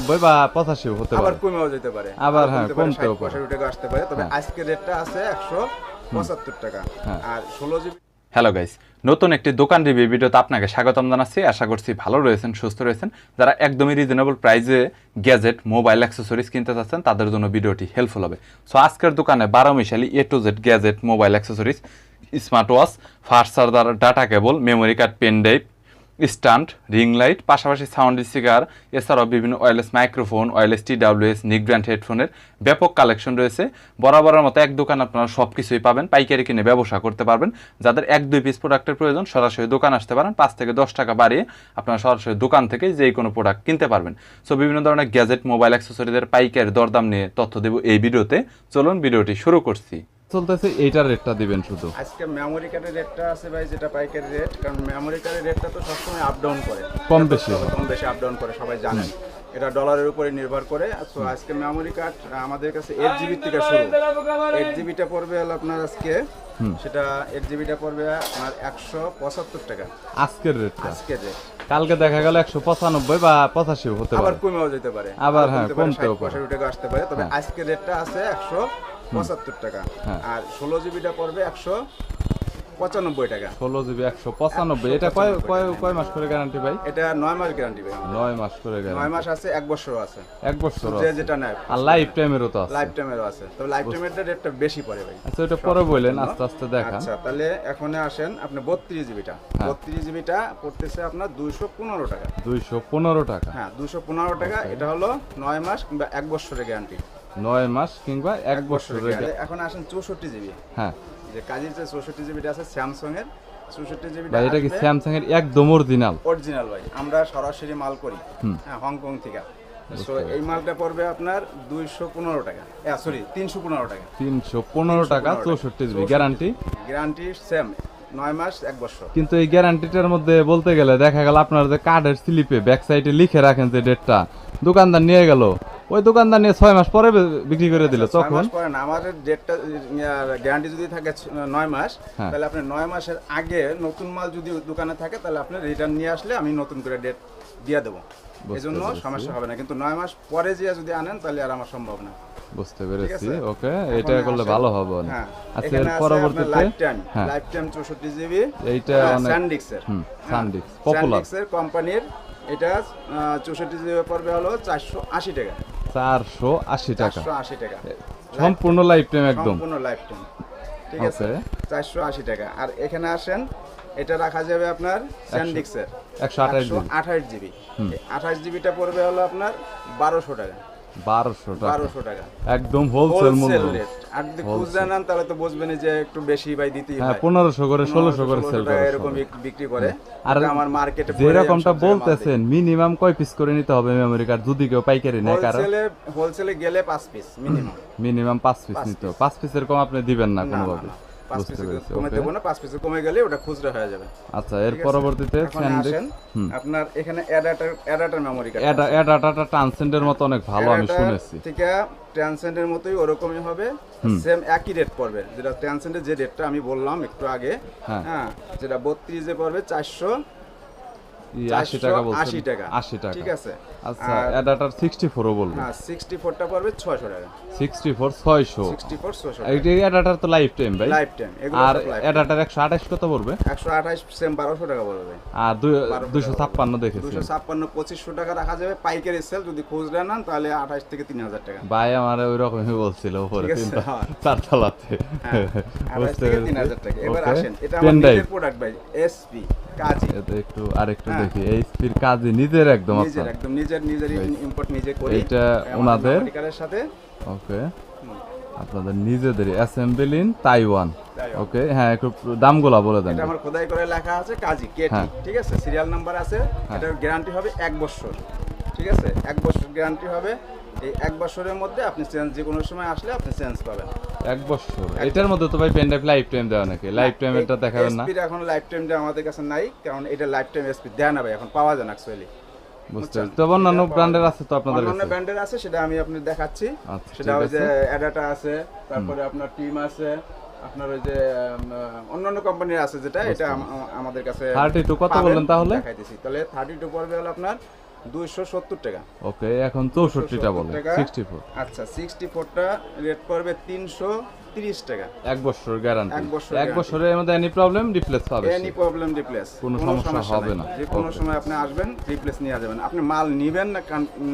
নব্বই বা হতে আবার কমেও যেতে পারে। আবার হ্যাঁ, কমতেও পারে। টাকা আসতে পারে। তবে হ্যাঁ। আজকের রেটটা আছে একশো পঁচাত্তর টাকা। হ্যাঁ। আর ষোলো জিবি হ্যালো গাইস নতুন একটি দোকান রিভিউ ভিডিওতে আপনাকে স্বাগতম জানাচ্ছি। আশা করছি ভালো রয়েছেন সুস্থ রয়েছেন। যারা একদমই রিজনেবল প্রাইসে গ্যাজেট মোবাইল অ্যাক্সেসরিজ কিনতে চাচ্ছেন তাদের জন্য ভিডিওটি হেল্পফুল হবে। সো আজকের দোকানে বারো মিশালি A to Z gadget mobile accessories smart watch fast charger data cable memory card pen drive stand, ring light, পাশাপাশি সাউন্ড স্পিকার, এছাড়াও বিভিন্ন wireless microphone wireless T W S নিক ব্র্যান্ড হেডফোনের ব্যাপক কালেকশন রয়েছে। বরাবরের মতো এক দোকান আপনারা সব কিছুই পাবেন, পাইকারি কিনে ব্যবসা করতে পারবেন। যাদের এক দুই পিস প্রোডাক্টের প্রয়োজন, সরাসরি দোকান আসতে পারেন। পাঁচ থেকে দশ টাকা বাড়িয়ে আপনারা সরাসরি দোকান থেকে যে কোনো প্রোডাক্ট কিনতে পারবেন। সো বিভিন্ন ধরনের গ্যাজেট মোবাইল অ্যাক্সেসরিজের পাইকারি দরদাম নিয়ে তথ্য দেব এই ভিডিওতে। চলুন ভিডিওটি শুরু করছি। চলতেছে এইটার রেটটা দিবেন শুধু। আজকে মেমোরি কার্ডের রেটটা আছে ভাই যেটা পাইকারি রেট কারণ মেমোরি কার্ডের রেটটা তো সবসময় আপ ডাউন করে। কম বেশি। কম বেশি আপ ডাউন করে সবাই জানেন এটা ডলারের উপরে নির্ভর করে। তো আজকে মেমোরি কার্ড আমাদের কাছে এইট জিবি থেকে শুরু। এইট জিবিটা পড়বে হলো আপনার আজকে সেটা এইট জিবিটা পড়বে আপনার একশো পঁচাত্তর টাকা। আজকের রেটটা আজকে রেট কালকে দেখা গেল একশো পঁচানব্বই বা পঁচাশি হতে পারে। আবার কমেও যেতে পারে। আবার হ্যাঁ, কমতেও পারে। 65 টাকা আসতে পারে। তবে হ্যাঁ। আজকের রেটটা আছে একশো পঁচাত্তর টাকা। হ্যাঁ। আর ষোলো জিবিটা পড়বে একশো পঁচানব্বই টাকা। ষোলো জিবি একশো পঁচানব্বই। এটা কয় কয় কয় মাস করে গ্যারান্টি ভাই? এটা নয় মাস গ্যারান্টি ভাই। নয় মাস করে নয় মাস আছে এক বছর আছে। এক বছর যে যেটা নেয়। আর লাইফ টাইমেরও তো আছে। লাইফ টাইমেরও আছে। তবে লাইফ টাইমের রেটটা বেশি পড়ে ভাই। আচ্ছা ওটা পরে বললেন আস্তে আস্তে দেখান। আচ্ছা তাহলে এখন আসেন আপনি বত্রিশ জিবিটা। হ্যাঁ। বত্রিশ জিবিটা পড়তেছে আপনার দুইশো পনেরো টাকা। দুইশো পনেরো টাকা। হ্যাঁ দুশো পনেরো টাকা। এটা হলো নয় মাস কিংবা এক বছরের গ্যারান্টি নয় মাস কিংবা এক guarantee। এখন আসেন চৌষট্টি জিবি। হ্যাঁ। যে কাজের যে চৌষট্টি জিবিটা আছে স্যামসাং এর চৌষট্টি জিবিটা ভাই এটা কি স্যামসাং এর একদম অরিজিনাল? অরিজিনাল ভাই আমরা সরাসরি মাল করি। হ্যাঁ হংকং থেকে। সো এই মালটা পড়বে আপনার দুইশো পনেরো টাকা। সরি তিনশো পনেরো টাকা। তিনশো পনেরো টাকা চৌষট্টি জিবি। গ্যারান্টি গ্যারান্টি সেম নয় মাস এক বছর। কিন্তু এই গ্যারান্টিটার মধ্যে বলতে গেলে দেখা গেল আপনার যে কার্ডের স্লিপে ব্যাক সাইডে লিখে রাখেন যে ডেটটা দোকানদার নিয়ে গেল ওই দোকানদার নিয়ে ছয় মাস পরে বিক্রি করে দিল আচ্ছা, তখন। পরে আমাদের ডেটটা গ্যারান্টি যদি থাকে নয় মাস হ্যাঁ। তাহলে আপনি নয় মাসের আগে নতুন মাল যদি দোকানে থাকে তাহলে আপনি রিটার্ন নিয়ে আসলে আমি নতুন করে ডেট দিয়ে দেবো। এই জন্য সমস্যা হবে না কিন্তু নয় মাস পরে যে যদি আনেন তাহলে আর আমার সম্ভব না। বুঝতে পেরেছি? ওকে এটা করলে ভালো হবে হ্যাঁ আচ্ছা এর পরবর্তীতে? লাইফ টাইম হ্যাঁ। লাইফ টাইম চৌষট্টি জিবি এইটা অনেক স্যান্ডিক্সের হুম সানডিক্স পপুলার কোম্পানির এটা চৌষট্টি জিবি পড়বে হলো চারশো আশি টাকা। চারশো আশি টাকা। আশি টাকা। সম্পূর্ণ লাইফ টাইম একদম। সম্পূর্ণ লাইফ টাইম ঠিক আছে. চারশো আশি টাকা। আর এখানে আসেন এটা রাখা যাবে আপনার স্যান্ডিক্সের। একশো আঠাশ জিবি। আঠাশ জিবি। আঠাশ জিবিটা পড়বে হলো আপনার বারোশো টাকা। বারোশো টাকা। বারোশো টাকা। একদম হোলসেল মূল্য। আর যদি খুচরা নেন তাহলে তো বুঝবেন যে একটু বেশি ভাই দিতেই হ্যাঁ হয়। পনেরোশো করে ষোলোশো করে সেল করে এরকম বিক্রি করে। আর আমার মার্কেটে যেরকমটা বলতেছেন মিনিমাম কয় পিস করে নিতে হবে মেমোরি কার্ড যদি কেউ পাইকারি নেয় কারণ হোলসেলে হোলসেলে গেলে পাঁচ পিস মিনিমাম মিনিমাম পাঁচ পিস নিতে পাঁচ পিসের কম আপনি দিবেন না কোনোভাবে। পাঁচ পিসে কমে ওকে না পাঁচ পিসে কমে গেলে ওটা খুচরা হয়ে যাবে। আচ্ছা এর পরবর্তীতে আসেন। আপনার এখানে অ্যাডাটার অ্যাডাটার মেমোরি কার্ড এটা এটাটা ট্রান্সেন্ডের মতো অনেক ভালো আমি শুনেছি। ট্রান্সেন্ডের মতোই ওরকমই হবে। সেম একই রেট পড়বে। যেটা ট্রান্সেন্ডের যে রেটটা আমি বললাম একটু আগে হ্যাঁ। হ্যাঁ যেটা বত্রিশে পড়বে চারশো আশি টাকা বলছেন। আশি টাকা। আশি টাকা। ঠিক আছে। আচ্ছা আর- সিক্সটি ফোরও বলবেন সিক্সটি ফোরটা পড়বে ছয়শো টাকা। সিক্সটি ফোর ছয়শো সিক্সটি ফোর ছয়শো এইটা এটাটার তো লাইফ টাইম ভাই। লাইফ টাইম আর এটাটার একশো আঠাশ কত পড়বে? একশো আঠাশ সেম বারোশো টাকা পড়বে। আর দুইশো ছাপ্পান্ন দেখেছি। দুশো ছাপ্পান্ন পঁচিশশো টাকা রাখা যাবে পাইকারি সেল যদি খুচরা নেন তাহলে আঠাশ থেকে তিন হাজার টাকা। ভাই আমার ওই রকমই বলছিল উপরে হ্যাঁ। হ্যাঁ, আঠাশ থেকে তিন হাজার টাকা। এবার আসেন এটা নিজের প্রোডাক্ট ভাই এসপি কাজী এটা একটু আরেকটু হ্যাঁ। দেখি। এই স্পির কাজে নিজের একদম নিজের একদম নিজের নিজের ইম্পোর্ট নিজে করি। এইটা ওনাদের? সাথে। ওকে। আপনাদের নিজেদের assemble in Taiwan Taiwan. Okay হ্যাঁ একটু দামগুলা বলে দেন। এটা আমার খোদাই করে লেখা আছে কাজী কেটি হ্যাঁ। ঠিক আছে? সিরিয়াল নাম্বার আছে এটার গ্যারান্টি হবে এক বছর। ঠিক আছে? এক বছর গ্যারান্টি হবে। এই এক বছরের মধ্যে আপনি চেঞ্জ যে কোনো সময় আসলে আপনি চেঞ্জ পাবেন। এক বছর? এটার মধ্যে তো ভাই পেন ড্রাইভ লাইফ টাইম দেওয়া নাকি? লাইফ টাইম এটা দেখাবেন না? এসপির এখন লাইফ টাইম আমাদের কাছে নাই কারণ এটা লাইফ টাইম এসপি দেয় না ভাই এখন পাওয়া যায় না অ্যাকচুয়ালি বুঝতে পারছি। অন্যান্য ব্র্যান্ডের আছে তো আপনাদের অন্যান্য ব্র্যান্ডের আছে সেটা আমি আপনার দেখাচ্ছি। আচ্ছা, সেটা ওই যে অ্যাডাটা আছে তারপরে আপনার টিম আছে আপনার ওই যে অন্যান্য কোম্পানির আছে যেটা এটা আম- আম- আমাদের কাছে 32 কত বললেন তাহলে? দেখাইতেছি। তাহলে থার্টি টু পড়বে হলো আপনার দুইশো সত্তর টাকা ওকে এখন চৌষট্টিটা বলে 270 টাকা। সিক্সটি ফোর আচ্ছা সিক্সটি ফোরটা রেট পড়বে তিনশো তিরিশ টাকা। এক বছর গ্যারান্টি এক বছর এক বছরের মধ্যে এনি প্রবলেম রিপ্লেস পাবে এনি প্রবলেম রিপ্লেস কোনো সমস্যা হবে না। যে কোনো সময় আপনি আসবেন রিপ্লেস নিয়ে যাবেন। আপনি মাল নিবেন না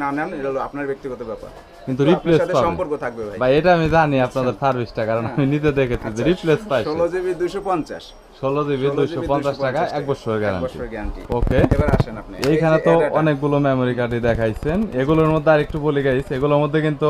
না নেন এটা হলো আপনার ব্যক্তিগত ব্যাপার। কিন্তু রিপ্লেস পাবে সম্পর্ক থাকবে ভাই। ভাই এটা আমি জানি আপনাদের সার্ভিসটা কারণ আমি নিজে দেখেছি যে রিপ্লেস পাইছে। ষোলো জিবি দুইশো পঞ্চাশ। ষোলো জিবি দুইশো পঞ্চাশ টাকা এক বছরের গ্যারান্টি ওকে এবার আসেন আপনি। এইখানে তো অনেকগুলো মেমোরি কার্ডই দেখাইছেন। এগুলোর মধ্যে আর একটু বলে গাইছে এগুলোর মধ্যে কিন্তু।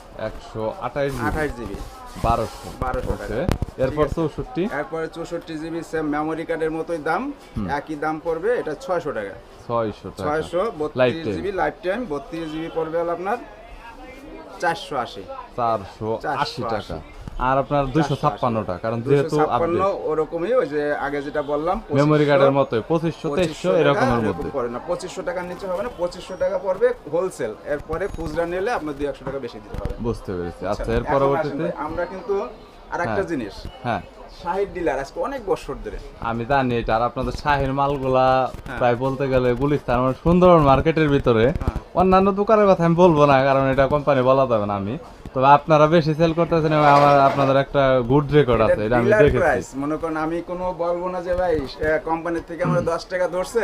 একশো আঠাশ আঠাশ জিবি। বারোশো। বারোশো টাকা। এরপর চৌষট্টি? এরপরে চৌষট্টি জিবি সেম মেমোরি কার্ডের মতোই দাম। একই দাম পড়বে এটা ছয়শো টাকা। ছয়শো ছয়শো বত্রিশ জিবি লাইফ টাইম বত্রিশ জিবি পড়বে আপনার চারশো আশি। চারশো আশি 480 টাকা। আর আপনার দুইশো ছাপ্পান্নটা কারণ যেহেতু ওরকমই ওই যে আগে যেটা বললাম মেমোরি কার্ডের মতোই পঁচিশশো তেইশশো এরকমের মধ্যে। পড়ে না পঁচিশশো টাকার নিচে হবে না পঁচিশশো টাকা পড়বে হোলসেল এরপরে খুচরা নিলে আপনার দুই একশো টাকা বেশি দিতে হবে। বুঝতে পেরেছি। আচ্ছা এর পরবর্তীতে আমরা কিন্তু আরেকটা হ্যাঁ। জিনিস হ্যাঁ। শাহিদ ডিলার আজকে অনেক বছর ধরে। আমি জানি এটা আর আপনাদের শাহের মালগুলা হ্যাঁ। প্রায় বলতে গেলে গুলিস্তান মানে সুন্দর মার্কেটের ভিতরে হ্যাঁ। অন্যান্য দোকানের কথা আমি বলব না কারণ এটা কোম্পানি বলা যাবে না আমি। তবে আপনারা বেশি সেল করতেছেন এবং আমার আপনাদের একটা গুড রেকর্ড আছে এটা আমি দেখেছি। মনে করেন আমি কোনো বলব না যে ভাই কোম্পানির থেকে আমরা দশ টাকা ধরছে।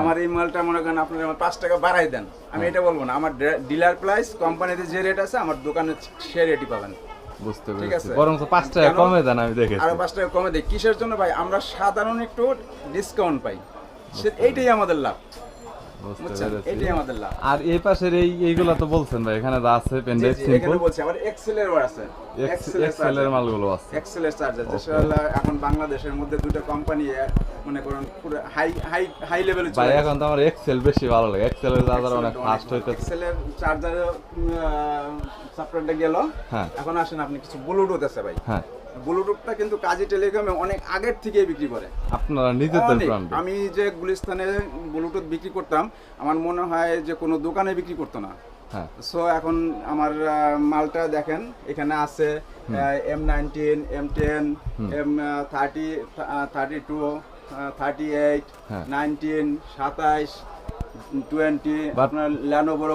আমার এই মালটা মনে করেন আপনার আমার পাঁচ টাকা বাড়াই দেন। আমি এটা বলব না আমার ডিলার প্রাইস কোম্পানিতে যে রেট আছে আমার দোকানে সে রেটই পাবেন। বুঝতে পেরেছি। বরং পাঁচ টাকা কমে দেন আমি দেখেছি। আরও পাঁচ টাকা কমে দেয়। কিসের জন্য ভাই? আমরা সাধারণ একটু ডিসকাউন্ট পাই। এইটাই আমাদের লাভ। বুঝতে বুঝছেন? পেরেছি। এইটাই আমাদের লাভ। আর এই পাশের এই এইগুলা তো বলছেন ভাই এখানে যা আছে জি, সিম্পল এখানে বলছি আবার এক্সেলের আছে। এক্সেল এর মালগুলো আছে। এক্সেলের চার্জার যেটা এখন বাংলাদেশের মধ্যে দুটো কোম্পানি মনে করেন পুরো হাই হাই হাই লেভেলে ভাই এখন তো আমার এক্সেল বেশি ভালো লাগে। এক্সেল এর চার্জার অনেক ফাস্ট হইতেছে। সফটওয়্যারটা গেল। হ্যাঁ। এখন আসেন আপনি কিছু ব্লুটুথ আছে ভাই। হ্যাঁ। ব্লুটুথটা কিন্তু কাজী টেলিকমে অনেক আগের থেকেই বিক্রি করে। আপনারা নিজেদের ব্র্যান্ডে আমি যে গুলিস্তানে ব্লুটুথ বিক্রি করতাম আমার মনে হয় যে কোনো দোকানে বিক্রি করতো না। হ্যাঁ। সো এখন আমার মালটা দেখেন এখানে আছে M nineteen M ten M thirty thirty two thirty eight হ্যাঁ। নাইনটিন সাতাইশ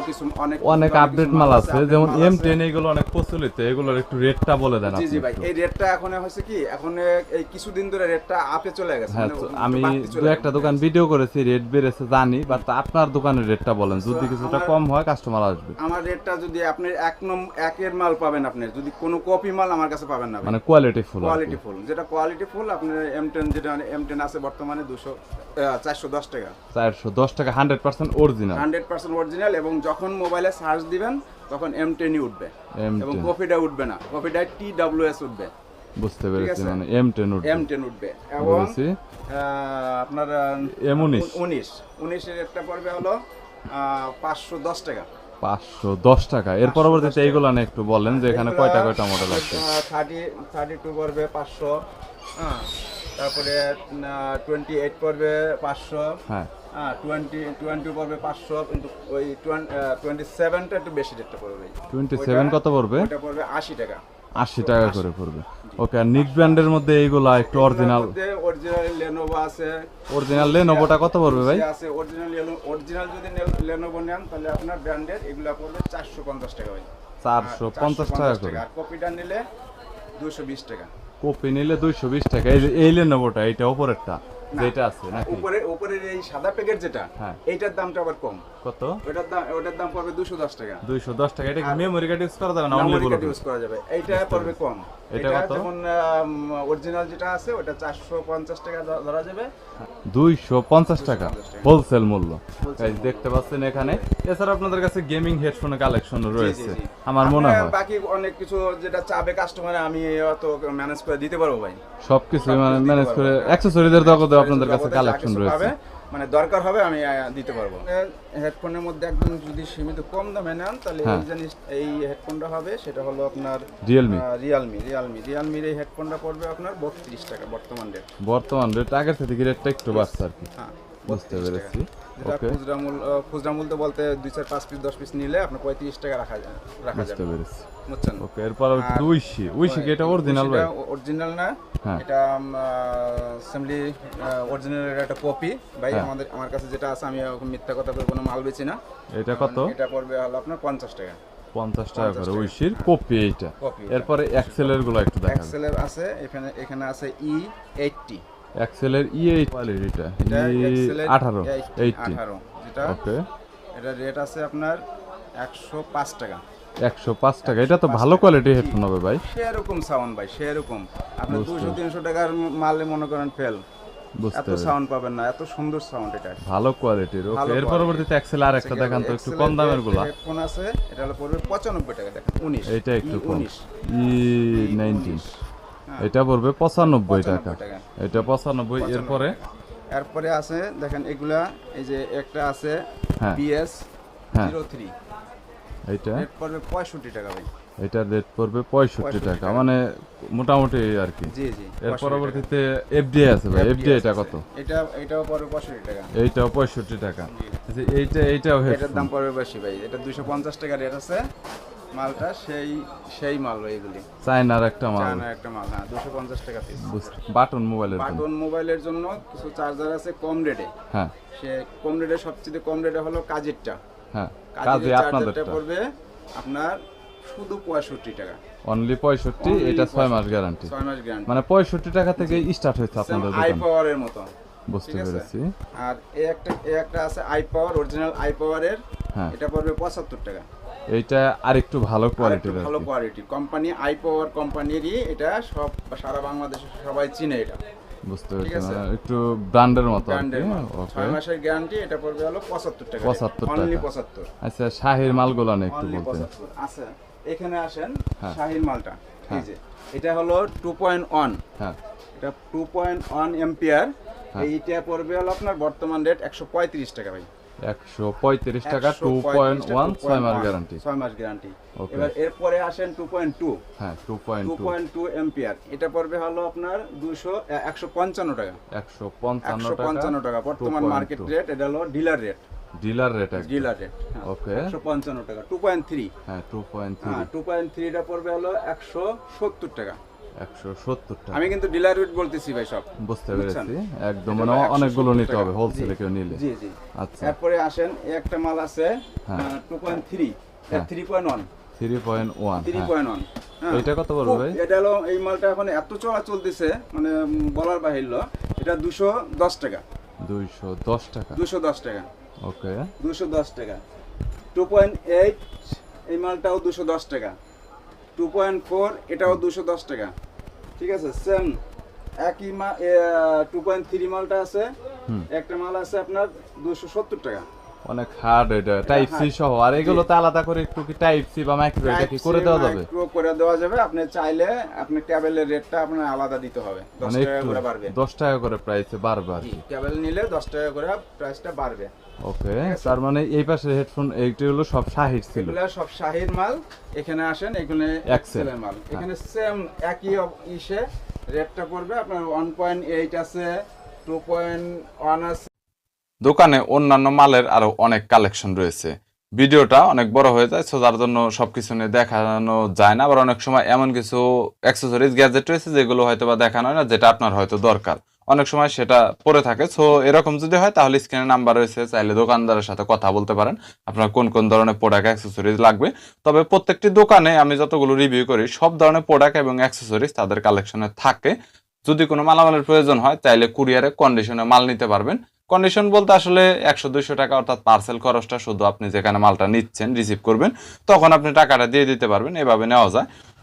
কিছু অনেক অনেক আপডেট মাল আছে। যেমন এম টেন এগুলো অনেক প্রচলিত এগুলোর একটু রেটটা বলে দেন জি জি ভাই এই রেটটা এখন হয়েছে কি এখন এই কিছুদিন ধরে রেটটা আপে চলে গেছে। হ্যাঁ মানে আমি দু একটা দোকান ভিডিও করেছি রেট বেড়েছে জানি বাট আপনার দোকানের রেটটা বলেন যদি কিছুটা কম হয় কাস্টমার আসবে। আমার রেটটা যদি আপনি এক নম একের মাল পাবেন আপনি যদি কোনো কপি মাল আমার কাছে পাবেন না মানে কোয়ালিটি ফুল কোয়ালিটি ফুল যেটা কোয়ালিটি ফুল আপনার এম টেন যেটা এম টেন আছে বর্তমানে দুশো চারশো দশ টাকা। চারশো দশ টাকা hundred percent original. Hundred percent original এবং যখন মোবাইলে সার্চ দিবেন তখন এম টেনই উঠবে। এম এবং কপিটা উঠবে না। কপিটা টি ডাব্লিউ এস উঠবে। বুঝতে পেরেছি? মানে এম টেন এম টেন উঠবে। এবং আপনার এম উনিশ। উনিশ। উনিশের একটা পড়বে হলো পাঁচশো দশ টাকা। পাঁচশো দশ টাকা। এর পরবর্তীতে এইগুলো না একটু বলেন যে এখানে কয়টা কয়টা মডেল আছে? থার্টি থার্টি টু পড়বে পাঁচশো হ্যাঁ। তারপরে টোয়েন্টি এইট পড়বে পাঁচশো। হ্যাঁ। হ্যাঁ টোয়েন্টি টোয়েন্টি পড়বে পাঁচশো কিন্তু ওই টোয়েন্টি সেভেনটা একটু বেশি রেটটা পড়বে। টোয়েন্টি সেভেন কত পড়বে? পড়বে আশি টাকা। আশি টাকা করে পড়বে। ওকে আর নিক ব্র্যান্ডের মধ্যে এইগুলা একটু অরিজিনাল অরিজিনাল লেনোভো আছে। অরিজিনাল লেনোভোটা কত পড়বে ভাই? আছে অরিজিনাল অরিজিনাল যদি লেনোভো নেন তাহলে আপনার ব্র্যান্ডের এগুলা পড়বে চারশো পঞ্চাশ টাকা ভাই। চারশো পঞ্চাশ টাকা করে। আর কপিটা নিলে দুশো বিশ টাকা। কপি নিলে দুইশো বিশ টাকা। এই এই লেনোভোটা এইটা ওপরেরটা যেটা আছে নাকি উপরে উপরের এই সাদা প্যাকেট যেটা হ্যাঁ। এইটার দামটা আবার কম কত? ওটার দাম ওটার দাম পড়বে দুশো দশ টাকা। দুইশো দশ টাকা। এটা কি মেমোরি কার্ড ইউজ করা যাবে না অনলি মেমোরি ইউজ করা যাবে। এইটা পড়বে কম। এটা এটা কত? যেমন অরিজিনাল যেটা আছে ওটা চারশো পঞ্চাশ টাকা ধরা যাবে। দুইশো পঞ্চাশ টাকা। 250 টাকা। হোলসেল মূল্য। এই দেখতে পাচ্ছেন এখানে। এছাড়া আপনাদের কাছে গেমিং হেডফোনের কালেকশন রয়েছে। আমার মনে হয়। বাকি অনেক কিছু যেটা চাবে কাস্টমার আমি অত ম্যানেজ করে দিতে পারব ভাই। সবকিছু ম্যানেজ করে অ্যাক্সেসরিজের জগতে আপনাদের কাছে কালেকশন রয়েছে। মানে দরকার হবে আমি দিতে পারব। হেডফোনের মধ্যে একদম যদি সীমিত কম দামে নেন তাহলে এই হ্যাঁ। জিনিস এই হেডফোনটা হবে সেটা হলো আপনার রিয়েলমি রিয়ালমি রিয়ালমি রিয়ালমির এই হেডফোনটা পড়বে আপনার বত্রিশ টাকা বর্তমান রেট বর্তমান রেট আগের থেকে রেটটা একটু বাড়ছে আর কি। হ্যাঁ। বুঝতে 32 টাকা। পেরেছি যেটা খুচরা মূল্য খুচরা মূল্য বলতে দুই চার পাঁচ পিস দশ পিস নিলে আপনার পঁয়ত্রিশ টাকা রাখা যায় রাখা যাবে। পেরেছি। বুঝছেন? ওকে এরপর উইশি। উইশি কি এটা অরিজিনাল ভাই? অরিজিনাল না হ্যাঁ। এটা অ্যাসেম্বলি অরিজিনালের একটা কপি ভাই হ্যাঁ। আমাদের আমার কাছে যেটা আছে আমি মিথ্যা কথা করে কোনো মাল বেচি না। এটা কত? এটা পড়বে হলো আপনার পঞ্চাশ টাকা। পঞ্চাশ টাকা করে 50 উইশির কপি এইটা। এরপরে এক্সেলেরগুলো একটু এক্সেলের আছে এখানে এখানে আছে ই এইটটি এক্সেলের ই এইট কোয়ালিটিটা এটা। আঠারো এইটটি যেটা ওকে এটা রেট আছে আপনার একশো পাঁচ টাকা। একশো পাঁচ টাকা। এটা তো ভালো কোয়ালিটির হেডফোন হবে ভাই। সেরকম সাউন্ড ভাই সেরকম। বুঝতে দুশো তিনশো টাকার মালে মনে করেন ফেল এত সাউন্ড পাবেন না এত সুন্দর সাউন্ড এটা। ভালো কোয়ালিটির ওকে এর পরবর্তীতে এক্সেল আর একটা দেখান তো একটু কম দামেরগুলা। হেডফোন আছে এটা হলো পড়বে পঁচানব্বই টাকা দেখেন উনিশ। এইটা একটু কম। ই নাইনটিন হ্যাঁ। এটা পড়বে পঁচানব্বই টাকা। এটা পঁচানব্বই এরপরে? এরপরে আছে দেখেন এগুলা এই যে একটা আছে হ্যাঁ। বিএস হ্যাঁ। Zero three. এইটা? রেট পড়বে পঁয়ষট্টি টাকা ভাই। এটার রেট পড়বে পঁয়ষট্টি টাকা টাকা। মানে মোটামুটি আর কি। জি জি এর 65 পরবর্তীতে এফডিআই আছে ভাই। এটা কত? এটা এটাও পড়বে পঁয়ষট্টি টাকা। এইটাও পঁয়ষট্টি টাকা। এইটা এইটাও এটার দাম পড়বে বেশি ভাই। এটা দুশো পঞ্চাশ টাকা রেট আছে। মালটা সেই সেই মাল ভাই এগুলি। চায়নার একটা মাল। চায়নার একটা মাল হ্যাঁ দুশো পঞ্চাশ টাকা পিস বাটন মোবাইলের বাটন মোবাইলের জন্য কিছু চার্জার আছে কম রেটে হ্যাঁ। সে কম রেটে সবচেয়ে কম রেটে হলো কাজেরটা। হ্যাঁ কাজে আপনাদেরটা পড়বে আপনার শুধু পঁয়ষট্টি টাকা। অনলি পঁয়ষট্টি এটা ছয় মাস গ্যারান্টি ছয় মাস গ্যারান্টি মানে পঁয়ষট্টি টাকা থেকে স্টার্ট হয়েছে আপনাদের আই পাওয়ারের মতো। বুঝতে পেরেছি। আর এই একটা এই একটা আছে আই পাওয়ার অরিজিনাল আই পাওয়ারের হ্যাঁ। এটা পড়বে পঁচাত্তর টাকা। এইটা আরেকটু ভালো কোয়ালিটির ভালো। কোয়ালিটি কোম্পানি আই পাওয়ার কোম্পানিরই এটা সব সারা বাংলাদেশে সবাই চিনে এটা। বুঝতে পেরেছি একটু ব্র্যান্ডের মতো ওকে ছয় মাসের গ্যারান্টি এটা পড়বে হলো পঁচাত্তর টাকা। 75 অনলি টাকা। পঁচাত্তর। আচ্ছা শাহির মালগুলো না একটু বলতে আছে এখানে আসেন হ্যাঁ। শাহির মালটা। এই হ্যাঁ। যে এটা হলো টু পয়েন্ট ওয়ান হ্যাঁ। এটা টু পয়েন্ট ওয়ান এম্পিয়ার। এইটা পড়বে হলো আপনার বর্তমান রেট একশো পঁয়ত্রিশ টাকা ভাই। একশো পঁয়ত্রিশ টাকা টু পয়েন্ট ওয়ান 2.1 ছয় মাস গ্যারান্টি ছয় মাস গ্যারান্টি এবার এরপরে আসেন টু পয়েন্ট টু হ্যাঁ two point two two point two ampere এটা পড়বে হলো আপনার দুশো একশো পঞ্চান্ন টাকা। একশো পঞ্চান্ন একশো পঞ্চান্ন টাকা। বর্তমান মার্কেট রেট এটা হলো dealer rate dealer rate dealer rate. একশো পঞ্চান্ন টাকা টু পয়েন্ট থ্রি হ্যাঁ টু পয়েন্ট থ্রি হ্যাঁ টু পয়েন্ট থ্রিটা পড়বে হলো একশো সত্তর টাকা। একশো সত্তর টাকা আমি কিন্তু ডিলার রেট বলতেছি ভাই সব। বুঝতে? পেরেছি। একদম মানে অনেকগুলো নিতে হবে হোলসেলে কেউ নিলে। জি জি। আচ্ছা। এরপরে আসেন এই একটা মাল আছে। Two point three. Three point one three point one three point one এটা কত পড়বে ভাই? এটা হলো এই মালটা এখন এত চড়া চলতেছে মানে বলার বাহিল্য এটা দুশো দশ টাকা। দুইশো দশ টাকা? দুশো দশ টাকা। ওকে। দুশো দশ টাকা। টু পয়েন্ট এইট এই মালটাও দুশো দশ টাকা। টু পয়েন্ট ফোর এটাও দুশো দশ টাকা। ঠিক আছে সেম একই মা টু পয়েন্ট থ্রি মালটা আছে একটা মাল আছে আপনার দুশো সত্তর টাকা। অনেক হার্ড এটা টাইপ সি সহ। আর এগুলোতে আলাদা করে একটু কি টাইপ সি বা মাইক্রো এটা কি করে দেওয়া যাবে? Micro করে দেওয়া যাবে। আপনি চাইলে আপনি ক্যাবেলের রেটটা আপনার আলাদা দিতে হবে। দশ মানে টাকা করে বাড়বে। দশ টাকা করে প্রাইসে বাড়বে আর কি ক্যাবেল নিলে দশ টাকা করে প্রাইসটা বাড়বে। ওকে তার মানে এই পাশে হেডফোন এইটি হলো সব শাহির ছিল। এগুলা সব শাহির মাল এখানে আসেন এখানে Excel। এক্সেলের মাল। এখানে সেম একই ইসে রেটটা পড়বে আপনার ওয়ান পয়েন্ট এইট আছে টু পয়েন্ট ওয়ান আছে। দোকানে অন্যান্য মালের আরও অনেক কালেকশন রয়েছে। ভিডিওটা অনেক বড় হয়ে যায় সো যার জন্য সবকিছু নিয়ে দেখানো যায় না। আবার অনেক সময় এমন কিছু অ্যাক্সেসরিজ গ্যাজেট রয়েছে যেগুলো হয়তো বা দেখানো হয় না যেটা আপনার হয়তো দরকার। অনেক সময় সেটা পরে থাকে। সো এরকম যদি হয়, তাহলে স্ক্রিনে নাম্বার রয়েছে, চাইলে দোকানদারের সাথে কথা বলতে পারেন। আপনার কোন কোন ধরনের প্রোডাক্ট অ্যাক্সেসরিজ লাগবে। তবে প্রত্যেকটি দোকানে আমি যতগুলো রিভিউ করি, সব ধরনের প্রোডাক্ট এবং অ্যাক্সেসরিজ তাদের কালেকশনে থাকে। যদি কোনো মালামালের প্রয়োজন হয়, তাইলে কুরিয়ারে কন্ডিশনে মাল নিতে পারবেন। কন্ডিশন বলতে আসলে একশো দুইশো টাকা অর্থাৎ পার্সেল খরচটা শুধু আপনি যেখানে মালটা নিচ্ছেন রিসিভ করবেন, তখন আপনি টাকাটা দিয়ে দিতে পারবেন, এভাবে নেওয়া যায়।